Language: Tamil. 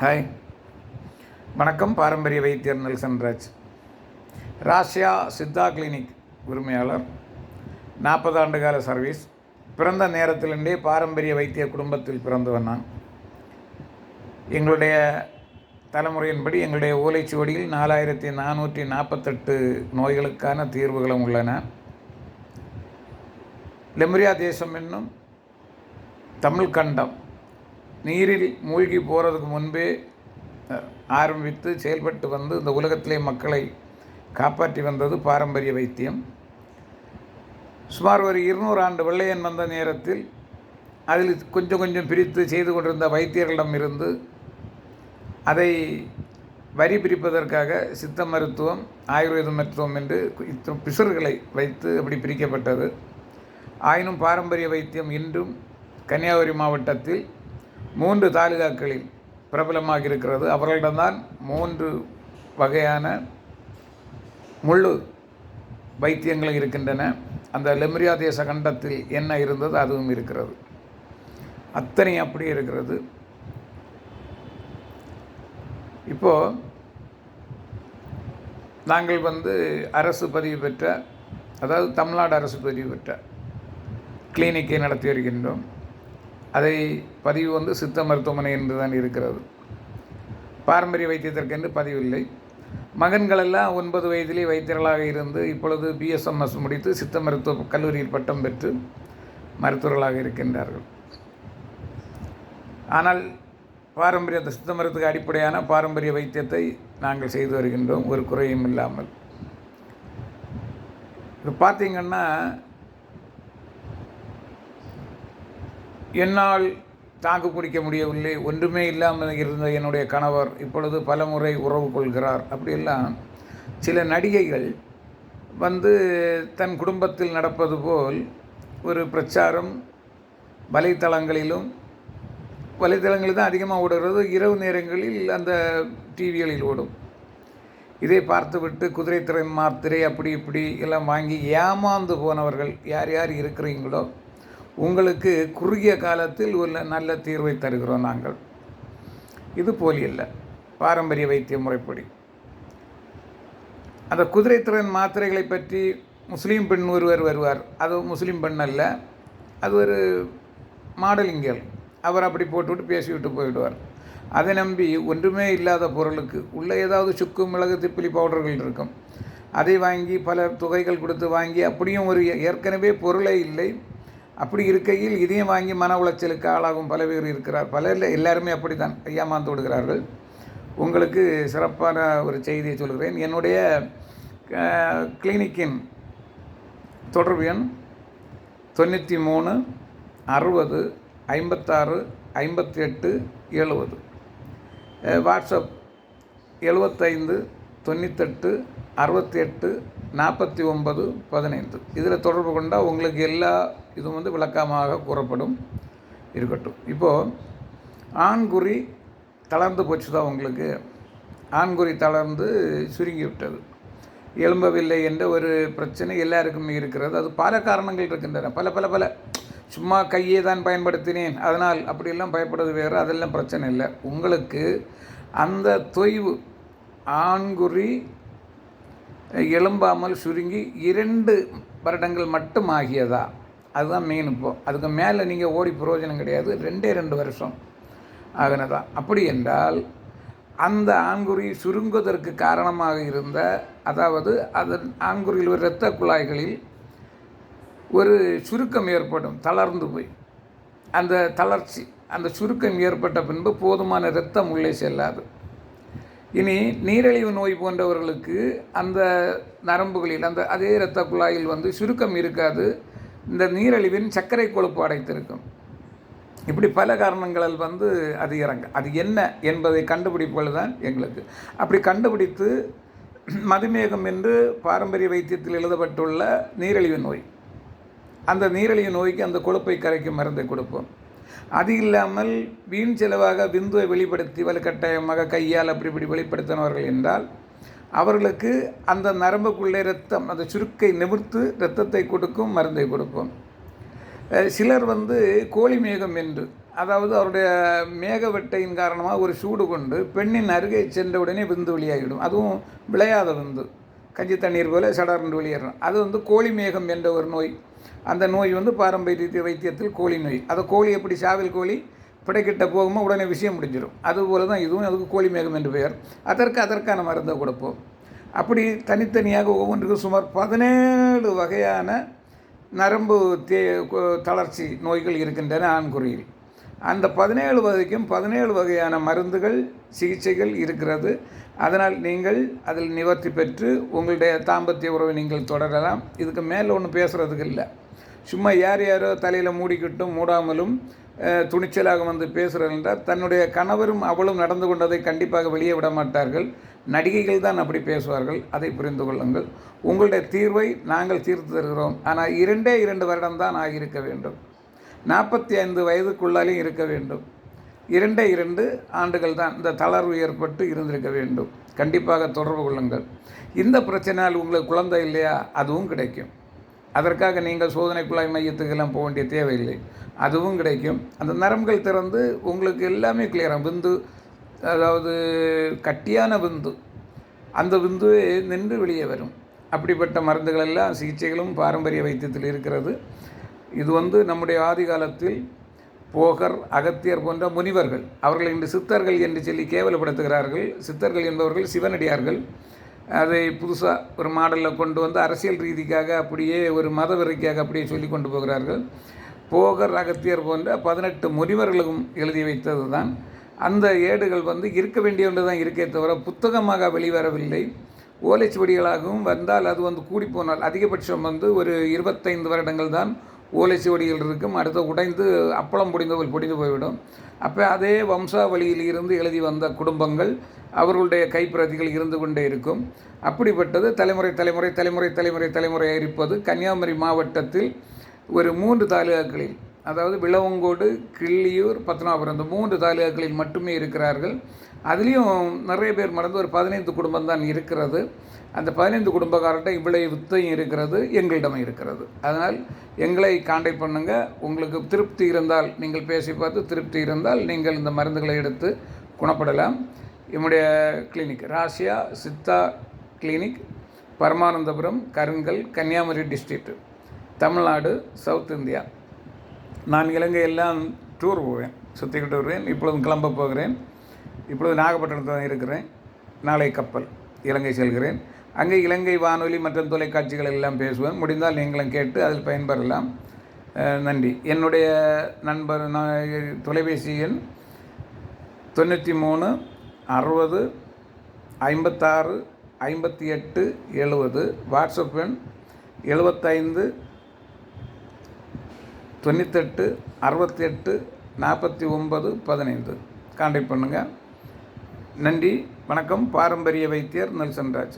ஹாய். வணக்கம் பாரம்பரிய வைத்தியர் நெல்சன்ராஜ் ராஷ்யா சித்தா கிளினிக் உரிமையாளர் நாற்பது ஆண்டு கால சர்வீஸ். பிறந்த நேரத்திலிருந்தே பாரம்பரிய வைத்திய குடும்பத்தில் பிறந்தவன் நான் எங்களுடைய தலைமுறையின்படி எங்களுடைய ஓலைச்சுவடியில் நாலாயிரத்தி நானூற்றி நாற்பத்தெட்டு நோய்களுக்கான தீர்வுகளும் உள்ளன. லெமரியா தேசம் என்னும் தமிழ் கண்டம் நீரில் மூழ்கி போகிறதுக்கு முன்பே ஆரம்பித்து செயல்பட்டு வந்து இந்த உலகத்திலே மக்களை காப்பாற்றி வந்தது பாரம்பரிய வைத்தியம். சுமார் ஒரு இருநூறு ஆண்டு வெள்ளையன் வந்த நேரத்தில் அதில் கொஞ்சம் கொஞ்சம் பிரித்து செய்து கொண்டிருந்த வைத்தியர்களிடம் இருந்து அதை வரி பிரிப்பதற்காக சித்த மருத்துவம் ஆயுர்வேத மருத்துவம் என்று பிசுர்களை வைத்து அப்படி பிரிக்கப்பட்டது. ஆயினும் பாரம்பரிய வைத்தியம் இன்றும் கன்னியாகுமரி மாவட்டத்தில் மூன்று தாலுகாக்களில் பிரபலமாக இருக்கிறது. அவர்களிடம்தான் மூன்று வகையான முள்ளு வைத்தியங்கள் இருக்கின்றன. அந்த லெமரியா தேச கண்டத்தில் என்ன இருந்தது அதுவும் இருக்கிறது. அத்தனை அப்படியே இருக்கிறது. இப்போது நாங்கள் வந்து அரசு பதிவு பெற்ற அதாவது தமிழ்நாடு அரசு பதிவு பெற்ற கிளினிக்கை நடத்தி வருகின்றோம். அதை பதிவு வந்து சித்த மருத்துவமனை என்று தான் இருக்கிறது. பாரம்பரிய வைத்தியத்திற்கென்று பதிவில்லை மகன்களெல்லாம் ஒன்பது வயதிலே வைத்தியர்களாக இருந்து இப்பொழுது பிஎஸ்எம்எஸ் முடித்து சித்த மருத்துவ கல்லூரியில் பட்டம் பெற்று மருத்துவர்களாக இருக்கின்றார்கள். ஆனால் பாரம்பரிய சித்த மருத்துவ அடிப்படையான பாரம்பரிய வைத்தியத்தை நாங்கள் செய்து வருகின்றோம். ஒரு குறையும் இல்லாமல். இப்போ பார்த்தீங்கன்னா என்னால் தாக்கு பிடிக்க முடியவில்லை. ஒன்றுமே இல்லாமல் இருந்த என்னுடைய கணவர் இப்பொழுது பலமுறை உறவு கொள்கிறார். அப்படியெல்லாம் சில நடிகைகள் வந்து தன் குடும்பத்தில் நடப்பது போல் ஒரு பிரச்சாரம் வலைத்தளங்களிலும் வலைத்தளங்களில் தான் அதிகமாக ஓடுகிறது. இரவு நேரங்களில் அந்த டிவிகளில் ஓடும். இதை பார்த்துவிட்டு குதிரை திரை மாத்திரை அப்படி இப்படி எல்லாம் வாங்கி ஏமாந்து போனவர்கள் யார் யார் இருக்கிறீங்களோ உங்களுக்கு குறுகிய காலத்தில் ஒரு நல்ல தீர்வை தருகிறோம் நாங்கள். இது போலி அல்ல. பாரம்பரிய வைத்திய முறைப்படி. அந்த குதிரைத்திறன் மாத்திரைகளை பற்றி முஸ்லீம் பெண் ஒருவர் வருவார். அது முஸ்லீம் பெண் அல்ல. அது ஒரு மாடலிங் அவர் அப்படி போட்டுவிட்டு பேசிவிட்டு போயிடுவார். அதை நம்பி ஒன்றுமே இல்லாத பொருளுக்கு உள்ளே ஏதாவது சுக்கு மிளகு திப்பிலி பவுடர்கள் இருக்கும். அதை வாங்கி பல தொகைகள் கொடுத்து வாங்கி அப்படியும் ஒரு ஏற்கனவே பொருளே இல்லை. அப்படி இருக்கையில் இதையும் வாங்கி மன உளைச்சலுக்கு ஆளாகும் பல பேர் இருக்கிறார். பலர் எல்லாருமே அப்படி தான் ஏமாந்து விடுகிறார்கள் உங்களுக்கு சிறப்பான ஒரு செய்தியை சொல்கிறேன். என்னுடைய கிளினிக்கின் தொடர்பு எண் தொண்ணூற்றி மூணு அறுபது ஐம்பத்தாறு ஐம்பத்தி எட்டு எழுபது வாட்ஸ்அப் எழுபத்தைந்து தொண்ணூத்தெட்டு அறுபத்தி எட்டு நாற்பத்தி ஒன்பது பதினைந்து. இதில் தொடர்பு கொண்டால் உங்களுக்கு எல்லா இதுவும் வந்து விளக்கமாக கூறப்படும். இருக்கட்டும். இப்போது ஆண்குறி தளர்ந்து போச்சு தான் உங்களுக்கு? ஆண்குறி தளர்ந்து சுருங்கி விட்டது. எழும்பவில்லை என்ற ஒரு பிரச்சனை எல்லாருக்குமே இருக்கிறது. அது பல காரணங்கள் இருக்கின்றன. பல பல பல. சும்மா கையை தான் பயன்படுத்தினேன். அதனால் அப்படியெல்லாம் பயப்படுறது வேறு. அதெல்லாம் பிரச்சனை இல்லை. உங்களுக்கு அந்த தொய்வு ஆண்குறி எழும்பாமல் சுருங்கி இரண்டு வருடங்கள் மட்டும் ஆகியதா? அதுதான் மெயின் இப்போ. அதுக்கு மேலே நீங்கள் ஓடி பிரயோஜனம் கிடையாது. ரெண்டே ரெண்டு வருஷம் ஆகினதா? அப்படி என்றால் அந்த ஆண்குறி சுருங்குவதற்கு காரணமாக இருந்த அதாவது அதன் ஆண்குறியில் ஒரு இரத்த குழாய்களில் ஒரு சுருக்கம் ஏற்படும் தளர்ந்து போய். அந்த தளர்ச்சி அந்த சுருக்கம் ஏற்பட்ட பின்பு போதுமான இரத்தம் உள்ளே செல்லாது. இனி நீரிழிவு நோய் போன்றவர்களுக்கு அந்த நரம்புகளில் அந்த அதே இரத்த குழாயில் வந்து சுருக்கம் இருக்காது. இந்த நீரழிவின் சர்க்கரை கொழுப்பு அடைத்திருக்கும். இப்படி பல காரணங்களால் வந்து அது இறங்க அது என்ன என்பதை கண்டுபிடிப்பது தான் எங்களுக்கு. அப்படி கண்டுபிடித்து மதுமேகம் என்று பாரம்பரிய வைத்தியத்தில் எழுதப்பட்டுள்ள நீரிழிவு நோய். அந்த நீரிழிவு நோய்க்கு அந்த கொழுப்பை கரைக்கும் மருந்தை கொடுப்போம். அது இல்லாமல் வீண் செலவாக விந்துவை வெளிப்படுத்தி வலுக்கட்டாயமாக கையால் அப்படி இப்படி வெளிப்படுத்தினவர்கள் என்றால் அவர்களுக்கு அந்த நரம்புக்குள்ளே ரத்தம் அந்த சுருக்கை நிமிர்த்து இரத்தத்தை கொடுக்கும் மருந்தை கொடுப்போம். சிலர் வந்து கோழி மேகம் என்று அதாவது அவருடைய மேகவெட்டையின் காரணமாக ஒரு சூடு கொண்டு பெண்ணின் அருகே சென்ற உடனே விந்து வெளியாகிடும் அதுவும் விளையாத விந்து. கஞ்சி தண்ணீர் போல சடர்ந்து வெளியேறும் அது வந்து கோழி மேகம் என்ற ஒரு நோய். அந்த நோய் வந்து பாரம்பரிய வைத்தியத்தில் கோழி நோய். அதை கோழி எப்படி சாவில் கோழி பிடைக்கிட்ட போகுமோ உடனே விஷயம் முடிஞ்சிடும் அதுபோல தான் இதுவும் அதுக்கு கோழி மேகம் என்று பெயர். அதற்கு அதற்கான மருந்தை கொடுப்போம். அப்படி தனித்தனியாக ஒவ்வொன்றுக்கும் சுமார் பதினேழு வகையான நரம்பு தே தளர்ச்சி நோய்கள் இருக்கின்றன ஆண்குறியில். அந்த பதினேழு வகைக்கும் பதினேழு வகையான மருந்துகள் சிகிச்சைகள் இருக்கிறது. அதனால் நீங்கள் அதில் நிவர்த்தி பெற்று உங்களுடைய தாம்பத்திய உறவை நீங்கள் தொடரலாம். இதுக்கு மேலே ஒன்றும் பேசுகிறதுக்கு இல்லை. சும்மா யார் யாரோ தலையில் மூடிக்கிட்டும் மூடாமலும் துணிச்சலாக வந்து பேசுகிறது என்றால் தன்னுடைய கணவரும் அவளும் நடந்து கொண்டதை கண்டிப்பாக வெளியே விட மாட்டார்கள். நடிகைகள் தான் அப்படி பேசுவார்கள். அதை புரிந்து கொள்ளுங்கள். உங்களுடைய தீர்வை நாங்கள் தீர்த்து தருகிறோம். ஆனால் இரண்டே இரண்டு வருடம்தான் ஆகியிருக்க வேண்டும். நாற்பத்தி ஐந்து வயதுக்குள்ளாலேயும் இருக்க வேண்டும். இரண்டே இரண்டு ஆண்டுகள் தான் இந்த தளர்வு ஏற்பட்டு இருந்திருக்க வேண்டும். கண்டிப்பாக தொடர்பு கொள்ளுங்கள். இந்த பிரச்சனையால் உங்களுக்கு குழந்தை இல்லையா? அதுவும் கிடைக்கும். அதற்காக நீங்கள் சோதனை குழாய் மையத்துக்கெல்லாம் போக வேண்டிய தேவையில்லை. அதுவும் கிடைக்கும். அந்த நரம்புகள் திறந்து உங்களுக்கு எல்லாமே கிளியராக விந்து அதாவது கட்டியான விந்து. அந்த விந்து நின்று வெளியே வரும். அப்படிப்பட்ட மருந்துகள் எல்லாம் சிகிச்சைகளும் பாரம்பரிய வைத்தியத்தில் இருக்கிறது. இது வந்து நம்முடைய ஆதி காலத்தில் போகர் அகத்தியர் போன்ற முனிவர்கள் அவர்கள் இன்று சித்தர்கள் என்று சொல்லி கேவலப்படுத்துகிறார்கள். சித்தர்கள் என்பவர்கள் சிவனடியார்கள். அதை புதுசாக ஒரு மாடலில் கொண்டு வந்து அரசியல் ரீதிக்காக அப்படியே ஒரு மத வெறிக்காக அப்படியே சொல்லி கொண்டு போகிறார்கள். போகர் அகத்தியர் போன்ற பதினெட்டு முனிவர்களும் எழுதி வைத்தது தான் அந்த ஏடுகள் வந்து இருக்க வேண்டிய ஒன்று தான் இருக்கே தவிர புத்தகமாக வெளிவரவில்லை. ஓலைச்சுவடிகளாகவும் வந்தால் அது வந்து கூடி போனால் அதிகபட்சம் வந்து ஒரு இருபத்தைந்து வருடங்கள் தான் ஓலைச்சுவடிகள் இருக்கும். அடுத்து உடைந்து அப்பளம் பொடிந்தவள் பிடிந்து போய்விடும். அப்போ அதே வம்சாவளியில் இருந்து எழுதி வந்த குடும்பங்கள் அவர்களுடைய கைப்பிரதிகள் இருந்து கொண்டே இருக்கும். அப்படிப்பட்டது தலைமுறை தலைமுறை தலைமுறை தலைமுறை தலைமுறை இருப்பது கன்னியாகுமரி மாவட்டத்தில் ஒரு மூன்று தாலுகாக்களில் அதாவது விளவங்கோடு கிள்ளியூர் பத்மநாபுரம் இந்த மூன்று தாலுகாக்களில் மட்டுமே இருக்கிறார்கள். அதுலேயும் நிறைய பேர் மறந்து ஒரு பதினைந்து குடும்பம் தான் இருக்கிறது. அந்த பதினைந்து குடும்பக்காரர்கிட்ட இவ்வளவு வித்தையும் இருக்கிறது எங்களிடம் இருக்கிறது. அதனால் எங்களை காண்டாக்ட் பண்ணுங்கள் உங்களுக்கு திருப்தி இருந்தால் நீங்கள் பேசி பார்த்து திருப்தி இருந்தால் நீங்கள் இந்த மருந்துகளை எடுத்து குணப்படலாம். என்னுடைய கிளினிக் ராசியா Siddha clinic Paramanandapuram Karungal Kanyakumari district Tamil Nadu south India. நான் இலங்கை எல்லாம் டூர் போவேன். சுற்றிக்கிட்டு வருவேன். இப்பொழுது கிளம்ப போகிறேன். இப்பொழுது நாகப்பட்டினத்தில் தான் இருக்கிறேன். நாளை கப்பல் இலங்கை செல்கிறேன். அங்கே இலங்கை வானொலி மற்றும் தொலைக்காட்சிகள் எல்லாம் பேசுவேன். முடிந்தால் நீங்களும் கேட்டு அதில் பயன்பெறலாம். நன்றி. என்னுடைய நண்பர் நான் தொலைபேசி எண் தொண்ணூற்றி மூணு அறுபது ஐம்பத்தாறு ஐம்பத்தி எட்டு எழுபது வாட்ஸ்அப் எண் எழுபத்தைந்து தொண்ணூத்தெட்டு அறுபத்தி எட்டு நாற்பத்தி ஒன்பது பதினைந்து. கான்டாக்ட் பண்ணுங்கள் நன்றி வணக்கம். பாரம்பரிய வைத்தியர் நெல்சன் ராஜ்.